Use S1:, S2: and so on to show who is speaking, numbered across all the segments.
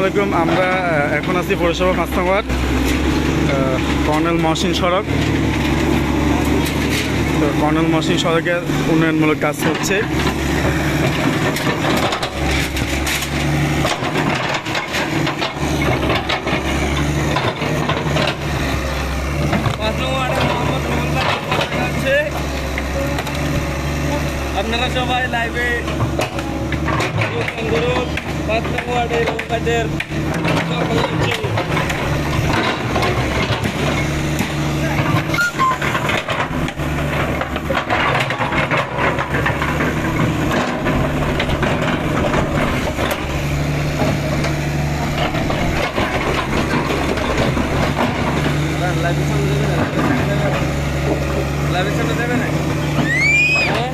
S1: আলাইকুম। আমরা এখন আছি পৌরসভা পাঁচ নম্বর কর্নেল মহসিন সড়ক। তো কর্নেল মহসিন সড়কের উন্নয়নমূলক কাজ হচ্ছে।
S2: আপনারা সবাই লাইভে যোগদান করুন পাঁচ নম্বর কাজের লাইভের সামনে দেবে না হ্যাঁ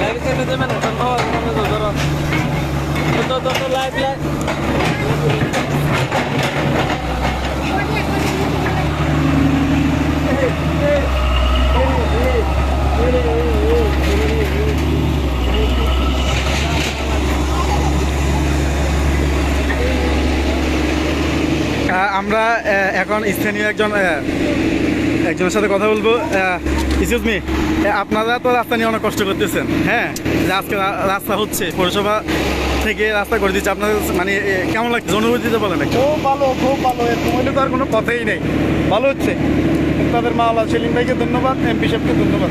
S2: লাইভের সামনে দেবে না ধন্যবাদ সামনে তো ধরো তো তো তো লাইভ লাইভ
S1: আহ, আমরা এখন স্থানীয় একজন একজনের সাথে কথা বলব। এক্সকিউজ মি আপনারা তো রাস্তা নিয়ে অনেক কষ্ট করতেছেন হ্যাঁ? আজকে রাস্তা হচ্ছে, পৌরসভা থেকে রাস্তা করে দিচ্ছে। আপনাদের মানে কেমন লাগছে? অনুভূতিতে বলেন
S3: খুব ভালো খুব ভালো। এরকম তো আর কোনো কথাই নেই। ভালো হচ্ছে। তাদের মা মাওলা সেলিম ভাইকে ধন্যবাদ, এমপি সাহেবকে ধন্যবাদ।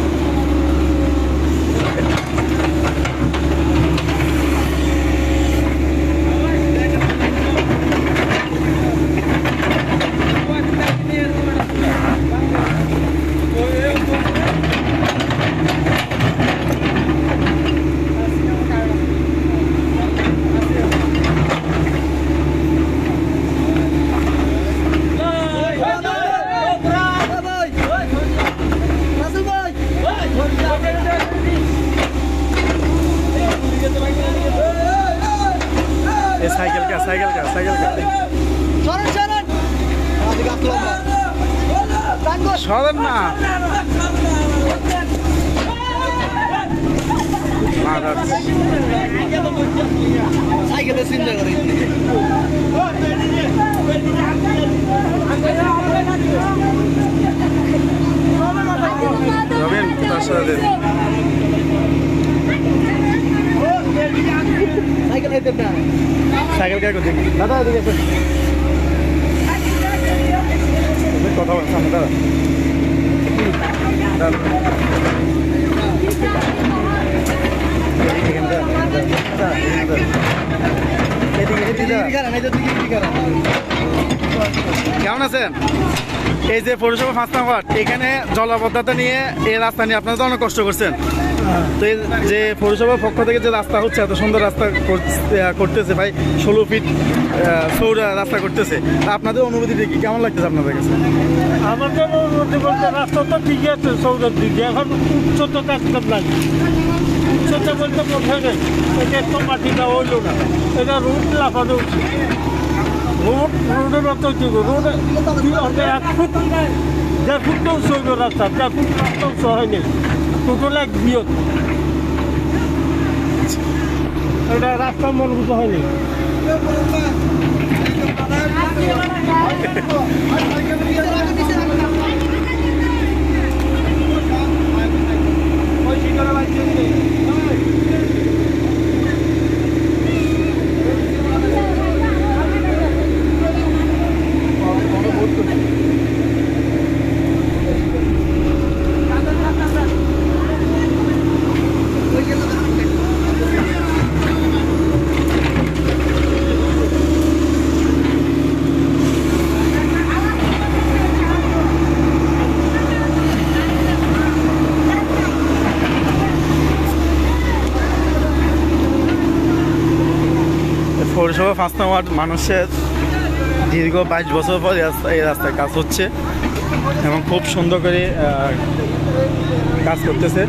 S1: সাইকেল কা সাইকেল কা। সাইকেল কা সরেন না। না, যাচ্ছে। যাবেন তার সাথে সাইকেল করছেন দাদা এদিকে আসুন কথা সামনে দাদা। কেমন আছেন? এই যে পৌরসভা পাঁচ নম্বর এখানে জলাবদ্ধতা নিয়ে এই রাস্তা নিয়ে আপনারা তো অনেক কষ্ট করছেন। তো যে পৌরসভার পক্ষ থেকে যে রাস্তা হচ্ছে, এত সুন্দর রাস্তা করতেছে ভাই, ষোলো ফিট সৌরা রাস্তা করতেছে। আপনাদের অনুভূতি কি? কেমন লাগতেছে আপনাদের কাছে?
S3: আমাদের অনুভূতি বলতে রাস্তা তো ঠিকই আছে সৌদের দিকে। এখন উচ্চতা কাজকাম লাগে উচ্চতা বলতে কোথায় নেই এটা একটু মাটিটা হইল না। এটা রোড লাফানো উচিত। রোড রোডের মতো উচিত রোড এক ফুট? দেড় ফুট তো উঁচু হইল রাস্তা, দেড় ফুট রাস্তা উঁচু হয়নি টোটাল বিয়ত এটা রাস্তা মন মজবুত হয়নি।
S1: পৌরসভা পাঁচ নম্বর মানুষের দীর্ঘ বাইশ বছর পর এই রাস্তা- এই রাস্তায় কাজ হচ্ছে এবং খুব সুন্দর করে কাজ করতেছে